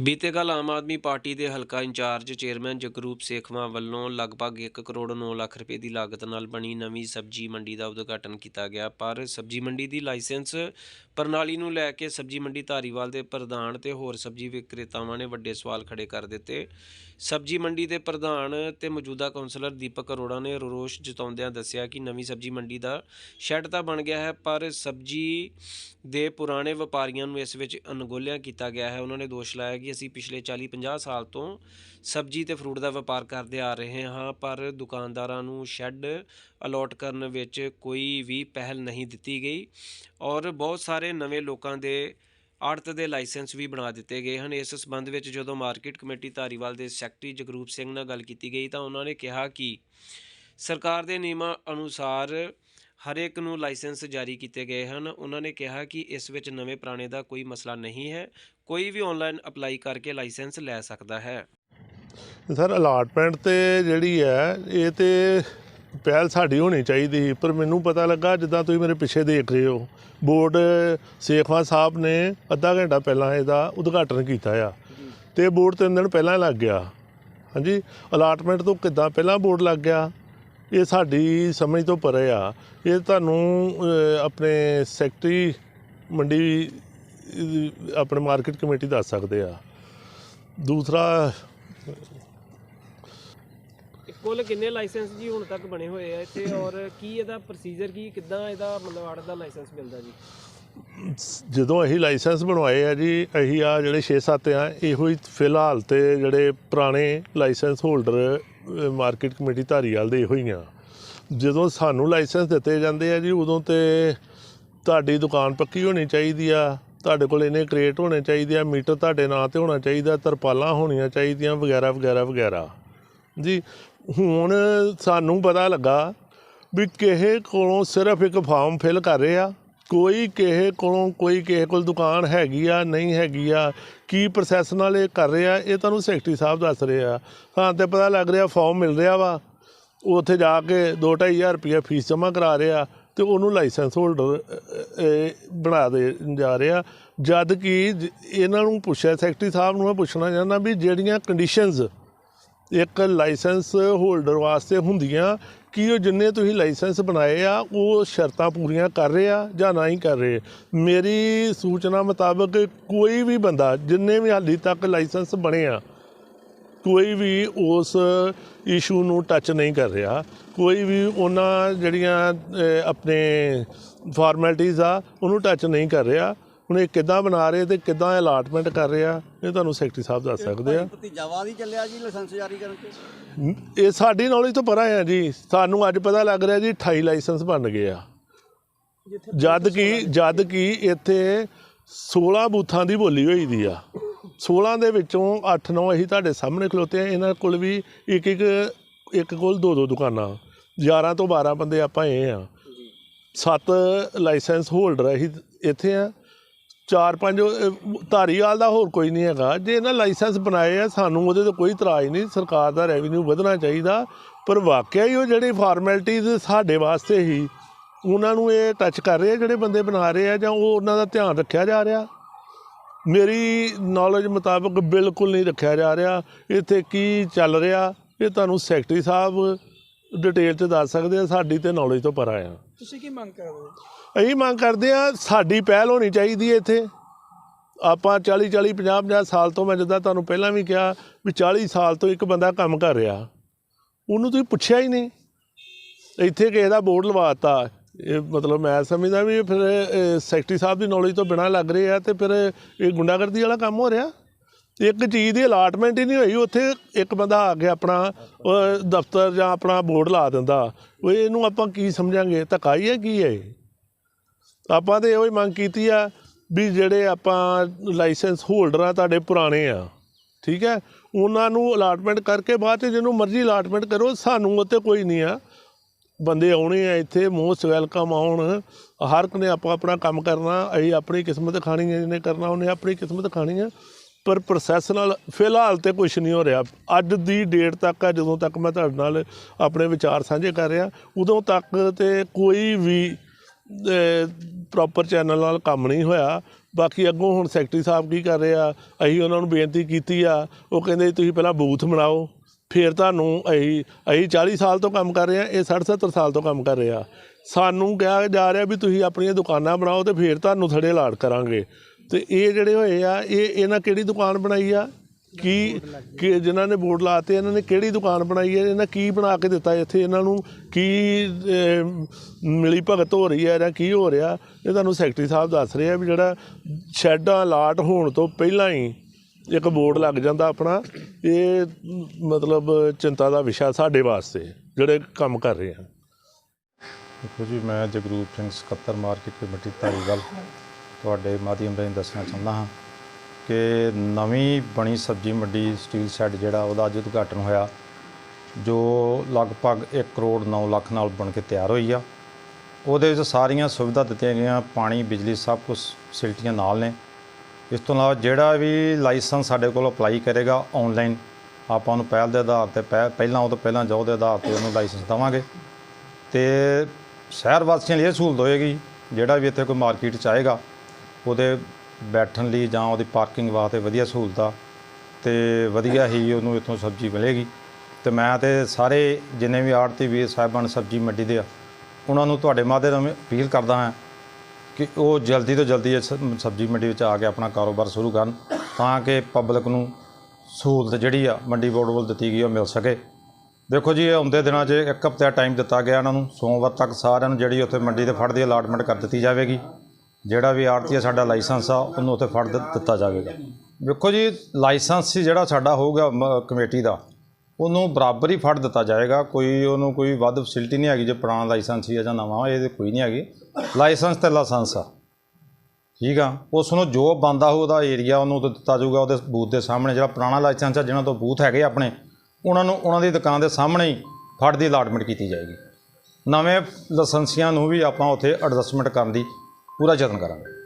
ਬੀਤੇ ਕੱਲ ਆਮ ਆਦਮੀ ਪਾਰਟੀ ਦੇ ਹਲਕਾ ਇੰਚਾਰਜ ਚੇਅਰਮੈਨ ਜਗਰੂਪ ਸੇਖਵਾਂ ਵੱਲੋਂ ਲਗਭਗ 1 ਕਰੋੜ 9 ਲੱਖ ਰੁਪਏ ਦੀ ਲਾਗਤ ਨਾਲ ਬਣੀ ਨਵੀਂ ਸਬਜ਼ੀ ਮੰਡੀ ਦਾ ਉਦਘਾਟਨ ਕੀਤਾ ਗਿਆ। ਪਰ ਸਬਜ਼ੀ ਮੰਡੀ ਦੀ ਲਾਇਸੈਂਸ ਪ੍ਰਣਾਲੀ ਨੂੰ ਲੈ ਕੇ ਸਬਜ਼ੀ ਮੰਡੀ ਧਾਰੀਵਾਲ ਦੇ ਪ੍ਰਧਾਨ ਤੇ ਹੋਰ ਸਬਜ਼ੀ ਵਿਕਰੇਤਾਵਾਂ ਨੇ ਵੱਡੇ ਸਵਾਲ ਖੜੇ ਕਰ ਦਿੱਤੇ। ਸਬਜ਼ੀ ਮੰਡੀ ਦੇ ਪ੍ਰਧਾਨ ਤੇ ਮੌਜੂਦਾ ਕਾਉਂਸਲਰ ਦੀਪਕ ਅਰੋੜਾ ਨੇ ਰੋਸ਼ ਜਤਾਉਂਦਿਆਂ ਦੱਸਿਆ ਕਿ ਨਵੀਂ ਸਬਜ਼ੀ ਮੰਡੀ ਦਾ ਸ਼ੈੱਡ ਤਾਂ ਬਣ ਗਿਆ ਹੈ, ਪਰ ਸਬਜ਼ੀ ਦੇ ਪੁਰਾਣੇ ਵਪਾਰੀਆਂ ਨੂੰ ਇਸ ਵਿੱਚ ਅਣਗੋਲਿਆ ਕੀਤਾ ਗਿਆ ਹੈ। ਉਹਨਾਂ ਨੇ ਦੋਸ਼ ਲਾਇਆ ਕਿ ਅਸੀਂ ਪਿਛਲੇ 40-50 ਸਾਲ ਤੋਂ ਸਬਜ਼ੀ ਤੇ ਫਰੂਟ ਦਾ ਵਪਾਰ ਕਰਦੇ ਆ ਰਹੇ ਹਾਂ, ਪਰ ਦੁਕਾਨਦਾਰਾਂ ਨੂੰ ਸ਼ੈੱਡ ਅਲੋਟ ਕਰਨ ਵਿੱਚ ਕੋਈ ਵੀ ਪਹਿਲ ਨਹੀਂ ਦਿੱਤੀ ਗਈ ਔਰ ਬਹੁਤ ਸਾਰੇ ਨਵੇਂ ਲੋਕਾਂ ਦੇ ਆੜਤ ਦੇ ਲਾਇਸੈਂਸ ਵੀ ਬਣਾ ਦਿੱਤੇ ਗਏ ਹਨ। ਇਸ ਸਬੰਧ ਵਿੱਚ ਜਦੋਂ ਮਾਰਕੀਟ ਕਮੇਟੀ ਧਾਰੀਵਾਲ ਦੇ ਸੈਕਟਰੀ ਜਗਰੂਪ ਸਿੰਘ ਨਾਲ ਗੱਲ ਕੀਤੀ ਗਈ ਤਾਂ ਉਹਨਾਂ ਨੇ ਕਿਹਾ ਕਿ ਸਰਕਾਰ ਦੇ ਨਿਯਮਾਂ ਅਨੁਸਾਰ ਹਰੇਕ ਨੂੰ ਲਾਇਸੈਂਸ ਜਾਰੀ ਕੀਤੇ ਗਏ ਹਨ। ਉਹਨਾਂ ਨੇ ਕਿਹਾ ਕਿ ਇਸ ਵਿੱਚ ਨਵੇਂ ਪੁਰਾਣੇ ਦਾ ਕੋਈ ਮਸਲਾ ਨਹੀਂ ਹੈ। ਕੋਈ ਵੀ ਆਨਲਾਈਨ ਅਪਲਾਈ ਕਰਕੇ ਲਾਇਸੈਂਸ ਲੈ ਸਕਦਾ ਹੈ। ਸਰ ਅਲਾਟਮੈਂਟ ਤੇ ਜਿਹੜੀ ਹੈ, ਇਹ ਤੇ ਪਹਿਲ ਸਾਡੀ ਹੋਣੀ ਚਾਹੀਦੀ ਸੀ, ਪਰ ਮੈਨੂੰ ਪਤਾ ਲੱਗਾ ਜਿੱਦਾਂ ਤੁਸੀਂ ਮੇਰੇ ਪਿੱਛੇ ਦੇਖ ਰਹੇ ਹੋ, ਬੋਰਡ ਸੇਖਵਾ ਸਾਹਿਬ ਨੇ ਅੱਧਾ ਘੰਟਾ ਪਹਿਲਾਂ ਇਹਦਾ ਉਦਘਾਟਨ ਕੀਤਾ ਆ ਤੇ ਬੋਰਡ ਤਿੰਨ ਦਿਨ ਪਹਿਲਾਂ ਲੱਗ ਗਿਆ। ਹਾਂਜੀ ਅਲਾਟਮੈਂਟ ਤੋਂ ਕਿੱਦਾਂ ਪਹਿਲਾਂ ਬੋਰਡ ਲੱਗ ਗਿਆ? ਇਹ ਸਾਡੀ ਸਮਝ ਤੋਂ ਪਰੇ ਆ। ਇਹ ਤੁਹਾਨੂੰ ਆਪਣੇ ਸੈਕਟਰੀ ਮੰਡੀ ਆਪਣੇ ਮਾਰਕੀਟ ਕਮੇਟੀ ਦੱਸ ਸਕਦੇ ਆ। ਦੂਸਰਾ ਕੁੱਲ ਕਿੰਨੇ ਲਾਇਸੈਂਸ ਜੀ ਹੁਣ ਤੱਕ ਬਣੇ ਹੋਏ ਆ ਇੱਥੇ ਔਰ ਕੀ ਇਹਦਾ ਪ੍ਰੋਸੀਜਰ ਕੀ ਕਿੱਦਾਂ ਇਹਦਾ ਮਤਲਬ ਆੜਤ ਦਾ ਲਾਇਸੈਂਸ ਮਿਲਦਾ ਜੀ? ਜਦੋਂ ਅਸੀਂ ਲਾਇਸੈਂਸ ਬਣਵਾਏ ਆ ਜੀ ਅਸੀਂ ਆ ਜਿਹੜੇ 6-7 ਆ ਇਹੋ ਹੀ ਫਿਲਹਾਲ ਤੇ ਜਿਹੜੇ ਪੁਰਾਣੇ licence holder market committee Dhariwal ਦੇ ਇਹੋ ਹੀ ਆ। ਜਦੋਂ ਸਾਨੂੰ ਲਾਇਸੈਂਸ ਦਿੱਤੇ ਜਾਂਦੇ ਆ ਜੀ, ਉਦੋਂ ਤੇ ਤੁਹਾਡੀ ਦੁਕਾਨ ਪੱਕੀ ਹੋਣੀ ਚਾਹੀਦੀ ਆ, ਤੁਹਾਡੇ ਕੋਲ ਇਹਨੇ ਕ੍ਰੇਟ ਹੋਣੇ ਚਾਹੀਦੇ ਆ, ਮੀਟਰ ਤੁਹਾਡੇ ਨਾਂ ਤੇ ਹੋਣਾ ਚਾਹੀਦਾ, ਤਰਪਾਲਾਂ ਹੋਣੀਆਂ ਚਾਹੀਦੀਆਂ, ਵਗੈਰਾ ਵਗੈਰਾ ਵਗੈਰਾ। ਜੀ, ਹੁਣ ਸਾਨੂੰ ਪਤਾ ਲੱਗਾ ਵੀ ਕਿਸੇ ਕੋਲੋਂ ਸਿਰਫ ਇੱਕ ਫਾਰਮ ਫਿਲ ਕਰ ਰਹੇ ਆ। ਕੋਈ ਕਿਸੇ ਕੋਲੋਂ ਕੋਈ ਕਿਸੇ ਕੋਲ ਦੁਕਾਨ ਹੈਗੀ ਆ, ਨਹੀਂ ਹੈਗੀ ਆ, ਕੀ ਪ੍ਰੋਸੈਸ ਨਾਲ ਇਹ ਕਰ ਰਿਹਾ, ਇਹ ਤੁਹਾਨੂੰ ਸੈਕਟਰੀ ਸਾਹਿਬ ਦੱਸ ਰਹੇ ਆ। ਹਾਂ, ਤੇ ਪਤਾ ਲੱਗ ਰਿਹਾ ਫਾਰਮ ਮਿਲ ਰਿਹਾ ਵਾ। ਉਹ ਉੱਥੇ ਜਾ ਕੇ 2-2500 ਰੁਪਏ ਫੀਸ ਜਮ੍ਹਾਂ ਕਰਾ ਰਿਹਾ ਤੇ ਉਹਨੂੰ ਲਾਇਸੈਂਸ ਹੋਲਡਰ ਬਣਾ ਦੇ ਜਾ ਰਿਹਾ। ਜਦ ਕਿ ਜ- ਇਹਨਾਂ ਨੂੰ ਪੁੱਛਿਆ ਸੈਕਟਰੀ ਸਾਹਿਬ ਨੂੰ ਮੈਂ ਪੁੱਛਣਾ ਚਾਹੁੰਦਾ ਵੀ ਜਿਹੜੀਆਂ ਕੰਡੀਸ਼ਨਸ ਇੱਕ ਲਾਇਸੈਂਸ ਹੋਲਡਰ ਵਾਸਤੇ ਹੁੰਦੀਆਂ ਕੀ ਉਹ ਜਿੰਨੇ ਤੁਸੀਂ ਲਾਇਸੈਂਸ ਬਣਾਏ ਆ, ਉਹ ਸ਼ਰਤਾਂ ਪੂਰੀਆਂ ਕਰ ਰਹੇ ਆ ਜਾਂ ਨਹੀਂ ਕਰ ਰਹੇ? ਮੇਰੀ ਸੂਚਨਾ ਮੁਤਾਬਕ ਕੋਈ ਵੀ ਬੰਦਾ, ਜਿੰਨੇ ਵੀ ਹਾਲੀ ਤੱਕ ਲਾਇਸੈਂਸ ਬਣੇ ਆ, ਕੋਈ ਵੀ ਉਸ ਇਸ਼ੂ ਨੂੰ ਟੱਚ ਨਹੀਂ ਕਰ ਰਿਹਾ। ਕੋਈ ਵੀ ਉਹਨਾਂ ਜਿਹੜੀਆਂ ਆਪਣੇ ਫਾਰਮੈਲਿਟੀਆਂ ਆ, ਉਹਨੂੰ ਟੱਚ ਨਹੀਂ ਕਰ ਰਿਹਾ। ਹੁਣ ਇਹ ਕਿੱਦਾਂ ਬਣਾ ਰਹੇ ਤੇ ਕਿੱਦਾਂ ਅਲਾਟਮੈਂਟ ਕਰ ਰਿਹਾ ਇਹ ਤੁਹਾਨੂੰ ਸੈਕਟਰੀ ਸਾਹਿਬ ਦੱਸ ਸਕਦੇ ਆ। ਭਤੀਜਾਵਾਦ ਹੀ ਚੱਲਿਆ ਜੀ ਲਾਇਸੈਂਸ ਜਾਰੀ ਕਰਨ ਤੇ। ਇਹ ਸਾਡੀ ਨੌਲੇਜ ਤੋਂ ਪਰਾਂ ਆ ਜੀ। ਸਾਨੂੰ ਅੱਜ ਪਤਾ ਲੱਗ ਰਿਹਾ ਜੀ 28 ਲਾਇਸੈਂਸ ਬਣ ਗਏ ਆ। ਜਦ ਕਿ ਜਦ ਕਿ ਇੱਥੇ 16 ਬੂਥਾਂ ਦੀ ਬੋਲੀ ਹੋਈ ਦੀ ਆ। 16 ਦੇ ਵਿੱਚੋਂ 8-9 ਅਸੀਂ ਤੁਹਾਡੇ ਸਾਹਮਣੇ ਖਲੋਤੇ ਆ। ਇਹਨਾਂ ਕੋਲ ਵੀ ਇੱਕ ਇੱਕ ਇੱਕ ਕੋਲ ਦੋ ਦੋ ਦੁਕਾਨਾਂ। 11 ਤੋਂ 12 ਬੰਦੇ ਆਪਾਂ ਇਹ ਆ। ਸੱਤ ਲਾਇਸੈਂਸ ਹੋਲਡਰ ਅਸੀਂ ਇੱਥੇ ਆ। ਚਾਰ ਪੰਜ ਅਹ, ਧਾਰੀਵਾਲ ਦਾ ਹੋਰ ਕੋਈ ਨਹੀਂ ਹੈਗਾ। ਜੇ ਇਹਨਾਂ ਲਾਇਸੈਂਸ ਬਣਾਏ ਆ ਸਾਨੂੰ ਉਹਦੇ ਤੇ ਕੋਈ ਇਤਰਾਜ਼ ਨਹੀਂ। ਸਰਕਾਰ ਦਾ ਰੈਵਨਿਊ ਵਧਣਾ ਚਾਹੀਦਾ। ਪਰ ਵਾਕਿਆ ਹੀ ਉਹ ਜਿਹੜੇ ਫਾਰਮੈਲਿਟੀਜ਼ ਸਾਡੇ ਵਾਸਤੇ ਹੀ ਉਹਨਾਂ ਨੂੰ ਇਹ ਟੱਚ ਕਰ ਰਹੇ ਆ ਜਿਹੜੇ ਬੰਦੇ ਬਣਾ ਰਹੇ ਆ ਜਾਂ ਉਹ ਉਹਨਾਂ ਦਾ ਧਿਆਨ ਰੱਖਿਆ ਜਾ ਰਿਹਾ? ਮੇਰੀ ਨੌਲੇਜ ਮੁਤਾਬਕ ਬਿਲਕੁਲ ਨਹੀਂ ਰੱਖਿਆ ਜਾ ਰਿਹਾ। ਇੱਥੇ ਕੀ ਚੱਲ ਰਿਹਾ? ਇਹ ਤੁਹਾਨੂੰ ਸੈਕਟਰੀ ਸਾਹਿਬ ਡਿਟੇਲ 'ਚ ਦੱਸ ਸਕਦੇ ਆ ਸਾਡੀ ਤੇ ਨੌਲੇਜ ਤੋਂ ਪਰਾਂ ਆ। ਤੁਸੀਂ ਕੀ ਮੰਗ ਕਰਦੇ ਹੋ? ਅਸੀਂ ਮੰਗ ਕਰਦੇ ਆ ਸਾਡੀ ਪਹਿਲ ਹੋਣੀ ਚਾਹੀਦੀ ਹੈ ਇੱਥੇ। ਆਪਾਂ 40 40 50 50 ਸਾਲ ਤੋਂ ਮੈਂ ਜਿੱਦਾਂ ਤੁਹਾਨੂੰ ਪਹਿਲਾਂ ਵੀ ਕਿਹਾ ਵੀ 40 ਸਾਲ ਤੋਂ ਇੱਕ ਬੰਦਾ ਕੰਮ ਕਰ ਰਿਹਾ। ਉਹਨੂੰ ਤੁਸੀਂ ਪੁੱਛਿਆ ਹੀ ਨਹੀਂ। ਇੱਥੇ ਕਿਸੇ ਦਾ ਬੋਰਡ ਲਵਾਤਾ। ਇਹ ਮਤਲਬ ਮੈਂ ਸਮਝਦਾ ਵੀ ਫਿਰ ਸੈਕਟਰੀ ਸਾਹਿਬ ਦੀ ਨੌਲੇਜ ਤੋਂ ਬਿਨਾਂ ਲੱਗ ਰਹੇ ਤੇ ਫਿਰ ਇਹ ਗੁੰਡਾਗਰਦੀ ਵਾਲਾ ਕੰਮ ਹੋ ਰਿਹਾ। ਇੱਕ ਚੀਜ਼ ਦੀ ਅਲਾਟਮੈਂਟ ਹੀ ਨਹੀਂ ਹੋਈ, ਉੱਥੇ ਇੱਕ ਬੰਦਾ ਆ ਕੇ ਆਪਣਾ ਦਫ਼ਤਰ ਜਾਂ ਆਪਣਾ ਬੋਰਡ ਲਾ ਦਿੰਦਾ। ਉਹ ਇਹਨੂੰ ਆਪਾਂ ਕੀ ਸਮਝਾਂਗੇ? ਧੱਕਾ ਹੀ ਹੈ ਕੀ ਹੈ ਇਹ? ਆਪਾਂ ਤੇ ਇਹੋ ਹੀ ਮੰਗ ਕੀਤੀ ਆ ਵੀ ਜਿਹੜੇ ਆਪਾਂ ਲਾਇਸੈਂਸ ਹੋਲਡਰ ਆ, ਤੁਹਾਡੇ ਪੁਰਾਣੇ ਆ, ਠੀਕ ਹੈ? ਉਹਨਾਂ ਨੂੰ ਅਲਾਟਮੈਂਟ ਕਰਕੇ ਬਾਅਦ ਚ ਜਿਹਨੂੰ ਮਰਜ਼ੀ ਅਲਾਟਮੈਂਟ ਕਰੋ, ਸਾਨੂੰ ਉੱਤੇ ਕੋਈ ਨਹੀਂ ਆ। ਬੰਦੇ ਆਉਣੇ ਆ ਇੱਥੇ ਮੋਸਟ ਵੈਲਕਮ ਆਉਣ। ਹਰ ਇੱਕ ਨੇ ਆਪਾਂ ਆਪਣਾ ਕੰਮ ਕਰਨਾ, ਅਸੀਂ ਆਪਣੀ ਕਿਸਮਤ ਖਾਣੀ ਹੈ, ਜਿਹਨੇ ਕਰਨਾ, ਉਹਨੇ ਆਪਣੀ ਕਿਸਮਤ ਖਾਣੀ ਹੈ। ਪਰ ਪ੍ਰੋਸੈਸ ਨਾਲ ਫਿਲਹਾਲ ਤੇ ਕੁਝ ਨਹੀਂ ਹੋ ਰਿਹਾ। ਅੱਜ ਦੀ ਡੇਟ ਤੱਕ ਆ, ਜਦੋਂ ਤੱਕ ਮੈਂ ਤੁਹਾਡੇ ਨਾਲ ਆਪਣੇ ਵਿਚਾਰ ਸਾਂਝੇ ਕਰ ਰਿਹਾ, ਉਦੋਂ ਤੱਕ ਤੇ ਕੋਈ ਵੀ ਪ੍ਰੋਪਰ ਚੈਨਲ ਨਾਲ ਕੰਮ ਨਹੀਂ ਹੋਇਆ। ਬਾਕੀ ਅੱਗੋਂ ਹੁਣ ਸੈਕਟਰੀ ਸਾਹਿਬ ਕੀ ਕਰ ਰਹੇ ਆ, ਅਸੀਂ ਉਹਨਾਂ ਨੂੰ ਬੇਨਤੀ ਕੀਤੀ ਆ, ਉਹ ਕਹਿੰਦੇ ਤੁਸੀਂ ਪਹਿਲਾਂ ਬੂਥ ਬਣਾਓ, ਫਿਰ ਤੁਹਾਨੂੰ ਅਸੀਂ ਅਸੀਂ 40 ਸਾਲ ਤੋਂ ਕੰਮ ਕਰ ਰਹੇ ਆ, ਇਹ 60 70 ਸਾਲ ਤੋਂ ਕੰਮ ਕਰ ਰਹੇ ਆ। ਸਾਨੂੰ ਕਿਹਾ ਜਾ ਰਿਹਾ ਵੀ ਤੁਸੀਂ ਆਪਣੀਆਂ ਦੁਕਾਨਾਂ ਬਣਾਓ ਤੇ ਫਿਰ ਤੁਹਾਨੂੰ ਥੜੇ ਲਾਟ ਕਰਾਂਗੇ। ਤੇ ਇਹ ਜਿਹੜੇ ਹੋਏ ਆ, ਇਹ ਇਹਨਾਂ ਕਿਹੜੀ ਦੁਕਾਨ ਬਣਾਈ ਆ? ਕੀ ਕਿ ਜਿਨ੍ਹਾਂ ਨੇ ਬੋਰਡ ਲਾਤੇ, ਇਹਨਾਂ ਨੇ ਕਿਹੜੀ ਦੁਕਾਨ ਬਣਾਈ ਹੈ ਇਹਨਾਂ ਕੀ ਬਣਾ ਕੇ ਦਿੱਤਾ ਇੱਥੇ? ਇਹਨਾਂ ਨੂੰ ਕੀ ਮਿਲੀ ਭਗਤ ਹੋ ਰਹੀ ਹੈ ਜਾਂ ਕੀ ਹੋ ਰਿਹਾ? ਇਹ ਤੁਹਾਨੂੰ ਸੈਕਟਰੀ ਸਾਹਿਬ ਦੱਸ ਰਹੇ ਆ ਵੀ ਜਿਹੜਾ ਸ਼ੈੱਡਾਂ ਲਾਟ ਹੋਣ ਤੋਂ ਪਹਿਲਾਂ ਹੀ ਇੱਕ ਬੋਰਡ ਲੱਗ ਜਾਂਦਾ ਆਪਣਾ। ਇਹ ਮਤਲਬ ਚਿੰਤਾ ਦਾ ਵਿਸ਼ਾ ਸਾਡੇ ਵਾਸਤੇ, ਜਿਹੜੇ ਕੰਮ ਕਰ ਰਹੇ ਆ। ਦੇਖੋ ਜੀ, ਮੈਂ ਜਗਰੂਪ ਸਿੰਘ ਸਕੱਤਰ ਮਾਰਕੀਟ ਕਮੇਟੀ ਧਾਰੀਵਾਲ। ਤੁਹਾਡੇ ਮਾਧਿਅਮ ਰਾਹੀਂ ਦੱਸਣਾ ਚਾਹੁੰਦਾ ਹਾਂ ਕਿ ਨਵੀਂ ਬਣੀ ਸਬਜ਼ੀ ਮੰਡੀ ਸਟੀਲ ਸ਼ੈੱਡ ਜਿਹੜਾ ਉਹਦਾ ਅੱਜ ਉਦਘਾਟਨ ਹੋਇਆ, ਜੋ ਲਗਭਗ 1 ਕਰੋੜ 9 ਲੱਖ ਨਾਲ ਬਣ ਕੇ ਤਿਆਰ ਹੋਈ ਆ। ਉਹਦੇ ਵਿੱਚ ਸਾਰੀਆਂ ਸੁਵਿਧਾ ਦਿੱਤੀਆਂ ਗਈਆਂ, ਪਾਣੀ, ਬਿਜਲੀ ਸਭ ਕੁਝ ਫੈਸਿਲਿਟੀਆਂ ਨਾਲ ਨੇ। ਇਸ ਤੋਂ ਇਲਾਵਾ ਜਿਹੜਾ ਵੀ ਲਾਇਸੈਂਸ ਸਾਡੇ ਕੋਲ ਅਪਲਾਈ ਕਰੇਗਾ ਆਨਲਾਈਨ ਆਪਾਂ ਉਹਨੂੰ ਪਹਿਲ ਦੇ ਆਧਾਰ ਤੇ ਪਹਿ- ਪਹਿਲਾਂ ਉਹ ਤੋਂ ਪਹਿਲਾਂ ਜਾਓ ਦੇ ਆਧਾਰ ਤੇ ਉਹਨੂੰ ਲਾਇਸੈਂਸ ਦੇਵਾਂਗੇ। ਤੇ ਸ਼ਹਿਰ ਵਾਸੀਆਂ ਲਈ ਇਹ ਸਹੂਲਤ ਹੋਏਗੀ, ਜਿਹੜਾ ਵੀ ਇੱਥੇ ਕੋਈ ਮਾਰਕੀਟ ਚ ਆਏਗਾ ਉਹਦੇ ਬੈਠਣ ਲਈ ਜਾਂ ਉਹਦੀ ਪਾਰਕਿੰਗ ਵਾਸਤੇ ਵਧੀਆ ਸਹੂਲਤ ਆ ਤੇ ਵਧੀਆ ਹੀ ਉਹਨੂੰ ਇੱਥੋਂ ਸਬਜ਼ੀ ਮਿਲੇਗੀ। ਤੇ ਮੈਂ ਤੇ ਸਾਰੇ ਜਿੰਨੇ ਵੀ ਆੜਤੀ ਵੀਰ ਸਾਹਿਬਾਨ ਸਬਜ਼ੀ ਮੰਡੀ ਦੇ ਆ, ਉਹਨਾਂ ਨੂੰ ਤੁਹਾਡੇ ਮਾਧਿਅਮ ਰਾਹੀਂ ਅਪੀਲ ਕਰਦਾ ਹਾਂ ਕਿ ਉਹ ਜਲਦੀ ਤੋਂ ਜਲਦੀ ਇਸ ਸਬਜ਼ੀ ਮੰਡੀ ਵਿੱਚ ਆ ਕੇ ਆਪਣਾ ਕਾਰੋਬਾਰ ਸ਼ੁਰੂ ਕਰਨ ਤਾਂ ਕਿ ਪਬਲਿਕ ਨੂੰ ਸਹੂਲਤ ਜਿਹੜੀ ਆ ਮੰਡੀ ਬੋਰਡ ਵੱਲ ਦਿੱਤੀ ਗਈ ਉਹ ਮਿਲ ਸਕੇ। ਦੇਖੋ ਜੀ ਆਉਂਦੇ ਦਿਨਾਂ 'ਚ ਇੱਕ ਹਫ਼ਤੇ ਟਾਈਮ ਦਿੱਤਾ ਗਿਆ ਇਹਨਾਂ ਨੂੰ, ਸੋਮਵਾਰ ਤੱਕ ਸਾਰਿਆਂ ਨੂੰ ਜਿਹੜੀ ਉੱਥੇ ਮੰਡੀ ਦੇ ਫੜ ਦੀ ਅਲਾਟਮੈਂਟ ਕਰ ਦਿੱਤੀ ਜਾਵੇਗੀ। ਜਿਹੜਾ ਵੀ ਆੜਤੀ ਸਾਡਾ ਲਾਇਸੈਂਸ ਆ, ਉਹਨੂੰ ਉੱਥੇ ਫੜ ਦਿੱਤਾ ਜਾਵੇਗਾ। ਦੇਖੋ ਜੀ, ਲਾਇਸੈਂਸ ਜਿਹੜਾ ਸਾਡਾ ਹੋਊਗਾ, ਮ- ਕਮੇਟੀ ਦਾ, ਉਹਨੂੰ ਬਰਾਬਰ ਹੀ ਫੜ ਦਿੱਤਾ ਜਾਏਗਾ। ਕੋਈ ਉਹਨੂੰ ਕੋਈ ਵੱਧ ਫੈਸਿਲਿਟੀ ਨਹੀਂ ਹੈਗੀ, ਜੇ ਪੁਰਾਣਾ ਲਾਇਸੈਂਸ ਹੀ ਆ ਜਾਂ ਨਵਾਂ ਇਹਦੇ ਕੋਈ ਨਹੀਂ ਹੈਗੀ। ਲਾਇਸੈਂਸ ਤੇ ਲਾਇਸੈਂਸ ਆ। ਠੀਕ ਆ? ਉਸ ਨੂੰ ਜੋ ਬੰਦਾ ਹੋ ਉਹਦਾ ਏਰੀਆ ਉਹਨੂੰ ਤੇ ਦਿੱਤਾ ਜਾਊਗਾ, ਉਹਦੇ ਬੂਥ ਦੇ ਸਾਹਮਣੇ ਜਿਹੜਾ ਪੁਰਾਣਾ ਲਾਇਸੈਂਸ ਆ, ਜਿਹਨਾਂ ਤੋਂ ਬੂਥ ਹੈਗੇ ਆਪਣੇ, ਉਹਨਾਂ ਨੂੰ, ਉਹਨਾਂ ਦੀ ਦੁਕਾਨ ਦੇ ਸਾਹਮਣੇ ਹੀ ਫੜ ਦੀ ਅਲਾਟਮੈਂਟ ਕੀਤੀ ਜਾਏਗੀ। ਨਵੇਂ ਲਾਇਸੈਂਸੀਆਂ ਨੂੰ ਵੀ ਆਪਾਂ ਉੱਥੇ ਐਡਜਸਟਮੈਂਟ ਕਰਨ ਦੀ ਪੂਰਾ ਯਤਨ ਕਰਾਂਗੇ।